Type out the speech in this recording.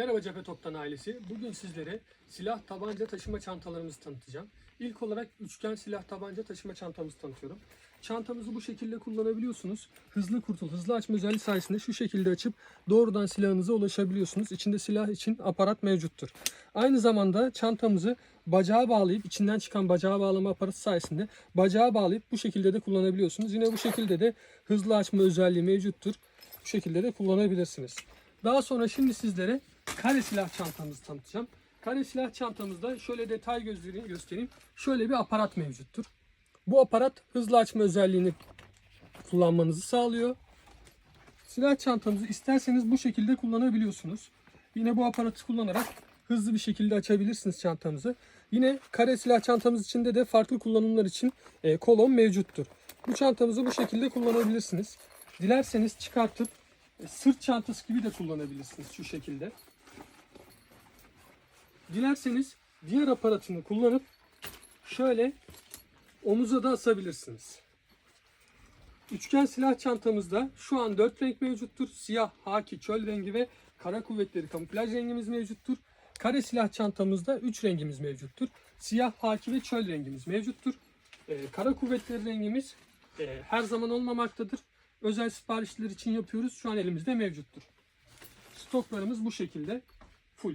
Merhaba Cephe Toptan ailesi. Bugün sizlere silah tabanca taşıma çantalarımızı tanıtacağım. İlk olarak üçgen silah tabanca taşıma çantamızı tanıtıyorum. Çantamızı bu şekilde kullanabiliyorsunuz. Hızlı kurtul, hızlı açma özelliği sayesinde şu şekilde açıp doğrudan silahınıza ulaşabiliyorsunuz. İçinde silah için aparat mevcuttur. Aynı zamanda çantamızı bacağa bağlayıp içinden çıkan bacağa bağlama aparatı sayesinde bacağa bağlayıp bu şekilde de kullanabiliyorsunuz. Yine bu şekilde de hızlı açma özelliği mevcuttur. Bu şekilde de kullanabilirsiniz. Daha sonra şimdi sizlere kare silah çantamızı tanıtacağım. Kare silah çantamızda şöyle detay göstereyim, göstereyim. Şöyle bir aparat mevcuttur. Bu aparat hızlı açma özelliğini kullanmanızı sağlıyor. Silah çantamızı isterseniz bu şekilde kullanabiliyorsunuz. Yine bu aparatı kullanarak hızlı bir şekilde açabilirsiniz çantamızı. Yine kare silah çantamız içinde de farklı kullanımlar için e, kolon mevcuttur. Bu çantamızı bu şekilde kullanabilirsiniz. Dilerseniz çıkartıp e, sırt çantası gibi de kullanabilirsiniz şu şekilde. Dilerseniz diğer aparatını kullanıp şöyle omuza da asabilirsiniz. Üçgen silah çantamızda şu an 4 renk mevcuttur. Siyah, haki, çöl rengi ve kara kuvvetleri kamuflaj rengimiz mevcuttur. Kare silah çantamızda 3 rengimiz mevcuttur. Siyah, haki ve çöl rengimiz mevcuttur. Ee, kara kuvvetleri rengimiz e, her zaman olmamaktadır. Özel siparişler için yapıyoruz. Şu an elimizde mevcuttur. Stoklarımız bu şekilde full.